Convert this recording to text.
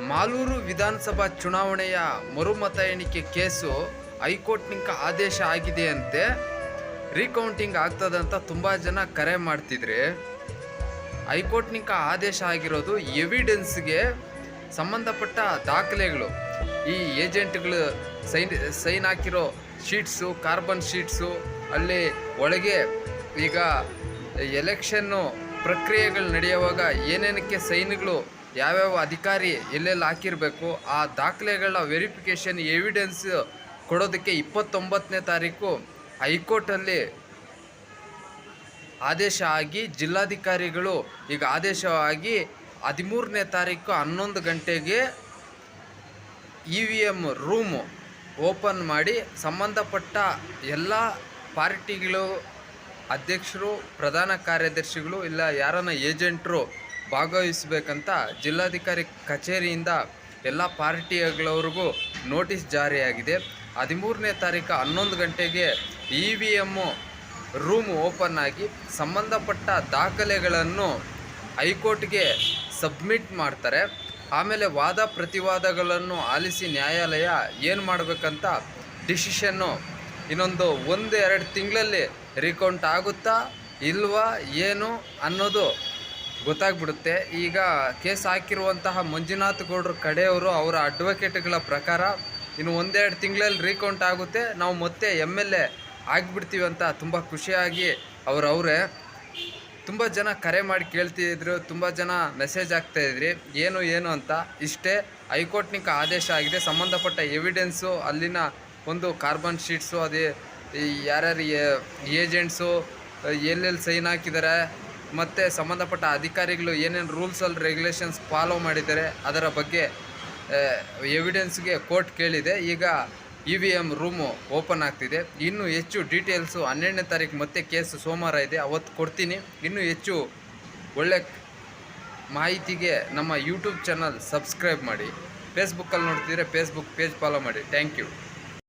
ಮಾಲೂರು ವಿಧಾನಸಭಾ ಚುನಾವಣೆಯ ಮರುಮತ ಎಣಿಕೆ ಕೇಸು ಹೈಕೋರ್ಟ್ನಿಂದ ಆದೇಶ ಆಗಿದೆಯಂತೆ ರೀಕೌಂಟಿಂಗ್ ರೀಕೌಂಟಿಂಗ್ ಅಂತ ತುಂಬ ಜನ ಕರೆ ಮಾಡ್ತಿದ್ರಿ. ಹೈಕೋರ್ಟ್ನಿಂದ ಆದೇಶ ಆಗಿರೋದು ಎವಿಡೆನ್ಸ್ಗೆ ಸಂಬಂಧಪಟ್ಟ ದಾಖಲೆಗಳು. ಈ ಏಜೆಂಟ್ಗಳು ಸೈನ್ ಸೈನ್ ಹಾಕಿರೋ ಶೀಟ್ಸು, ಕಾರ್ಬನ್ ಶೀಟ್ಸು, ಅಲ್ಲಿ ಒಳಗೆ ಈಗ ಎಲೆಕ್ಷನ್ನು ಪ್ರಕ್ರಿಯೆಗಳು ನಡೆಯುವಾಗ ಏನೇನಕ್ಕೆ ಸೈನ್ಗಳು ಯಾವ್ಯಾವ ಅಧಿಕಾರಿ ಎಲ್ಲೆಲ್ಲಿ ಹಾಕಿರಬೇಕು, ಆ ದಾಖಲೆಗಳ ವೆರಿಫಿಕೇಷನ್ ಎವಿಡೆನ್ಸ್ ಕೊಡೋದಕ್ಕೆ ಇಪ್ಪತ್ತೊಂಬತ್ತನೇ ತಾರೀಕು ಹೈಕೋರ್ಟಲ್ಲಿ ಆದೇಶ ಆಗಿ ಜಿಲ್ಲಾಧಿಕಾರಿಗಳು ಈಗ ಆದೇಶವಾಗಿ ಹದಿಮೂರನೇ ತಾರೀಕು ಹನ್ನೊಂದು ಗಂಟೆಗೆ E V M room open ಮಾಡಿ ಸಂಬಂಧಪಟ್ಟ ಎಲ್ಲ ಪಾರ್ಟಿಗಳು, ಅಧ್ಯಕ್ಷರು, ಪ್ರಧಾನ ಕಾರ್ಯದರ್ಶಿಗಳು, ಇಲ್ಲ ಯಾರನ್ನ ಏಜೆಂಟ್ರು ಭಾಗವಹಿಸಬೇಕಂತ ಜಿಲ್ಲಾಧಿಕಾರಿ ಕಚೇರಿಯಿಂದ ಎಲ್ಲ ಪಾರ್ಟಿಗಳವ್ರಿಗೂ ನೋಟಿಸ್ ಜಾರಿಯಾಗಿದೆ. ಹದಿಮೂರನೇ ತಾರೀಕು ಹನ್ನೊಂದು ಗಂಟೆಗೆ E V M room open ಆಗಿ ಸಂಬಂಧಪಟ್ಟ ದಾಖಲೆಗಳನ್ನು ಹೈಕೋರ್ಟ್ಗೆ ಸಬ್ಮಿಟ್ ಮಾಡ್ತಾರೆ. ಆಮೇಲೆ ವಾದ ಪ್ರತಿವಾದಗಳನ್ನು ಆಲಿಸಿ ನ್ಯಾಯಾಲಯ ಏನು ಮಾಡಬೇಕಂತ ಡಿಸಿಷನ್ನು ಇನ್ನೊಂದು ಒಂದು ಎರಡು ತಿಂಗಳಲ್ಲಿ ರೀಕೌಂಟ್ ಆಗುತ್ತಾ ಇಲ್ವಾ ಏನು ಅನ್ನೋದು ಗೊತ್ತಾಗ್ಬಿಡುತ್ತೆ. ಈಗ ಕೇಸ್ ಹಾಕಿರುವಂತಹ ಮಂಜುನಾಥ್ ಗೌಡ್ರ ಕಡೆಯವರು ಅವರ ಅಡ್ವೊಕೇಟ್ಗಳ ಪ್ರಕಾರ ಇನ್ನು ಒಂದೆರಡು ತಿಂಗಳಲ್ಲಿ ರೀಕೌಂಟ್ ಆಗುತ್ತೆ. ನಾವು ಮತ್ತೆ ಎಂ ಎಲ್ ಎ ಆಗಿಬಿಡ್ತೀವಿ ಅಂತ ತುಂಬ ಖುಷಿಯಾಗಿ ಅವರವರೇ ತುಂಬ ಜನ ಕರೆ ಮಾಡಿ ಕೇಳ್ತಿದ್ರು, ತುಂಬ ಜನ ಮೆಸೇಜ್ ಆಗ್ತಾಯಿದ್ರಿ ಏನು ಏನು ಅಂತ. ಇಷ್ಟೇ ಹೈಕೋರ್ಟ್ನಿಗೆ ಆದೇಶ ಆಗಿದೆ. ಸಂಬಂಧಪಟ್ಟ ಎವಿಡೆನ್ಸು ಅಲ್ಲಿನ ಒಂದು ಕಾರ್ಬನ್ ಶೀಟ್ಸು ಅದೇ ಯಾರ್ಯಾರು ಏಜೆಂಟ್ಸು ಎಲ್ಲೆಲ್ಲಿ ಸೈನ್ ಹಾಕಿದ್ದಾರೆ ಮತ್ತು ಸಂಬಂಧಪಟ್ಟ ಅಧಿಕಾರಿಗಳು ಏನೇನು ರೂಲ್ಸ್ ಆ್ಯಂಡ್ ರೆಗ್ಯುಲೇಷನ್ಸ್ ಫಾಲೋ ಮಾಡಿದ್ದಾರೆ, ಅದರ ಬಗ್ಗೆ ಎವಿಡೆನ್ಸ್ಗೆ ಕೋರ್ಟ್ ಕೇಳಿದೆ. ಈಗ E V M room open ಆಗ್ತಿದೆ. ಇನ್ನು ಹೆಚ್ಚು ಡೀಟೇಲ್ಸು ಹನ್ನೆರಡನೇ ತಾರೀಕು ಮತ್ತೆ ಕೇಸು ಸೋಮವಾರ ಇದೆ. ಅವತ್ತು ಕೊಡ್ತೀನಿ. ಇನ್ನೂ ಹೆಚ್ಚು ಒಳ್ಳೆ ಮಾಹಿತಿಗೆ ನಮ್ಮ ಯೂಟ್ಯೂಬ್ ಚಾನಲ್ ಸಬ್ಸ್ಕ್ರೈಬ್ ಮಾಡಿ. ಫೇಸ್ಬುಕ್ಕಲ್ಲಿ ನೋಡ್ತಿದ್ರೆ ಫೇಸ್ಬುಕ್ ಪೇಜ್ ಫಾಲೋ ಮಾಡಿ. Thank you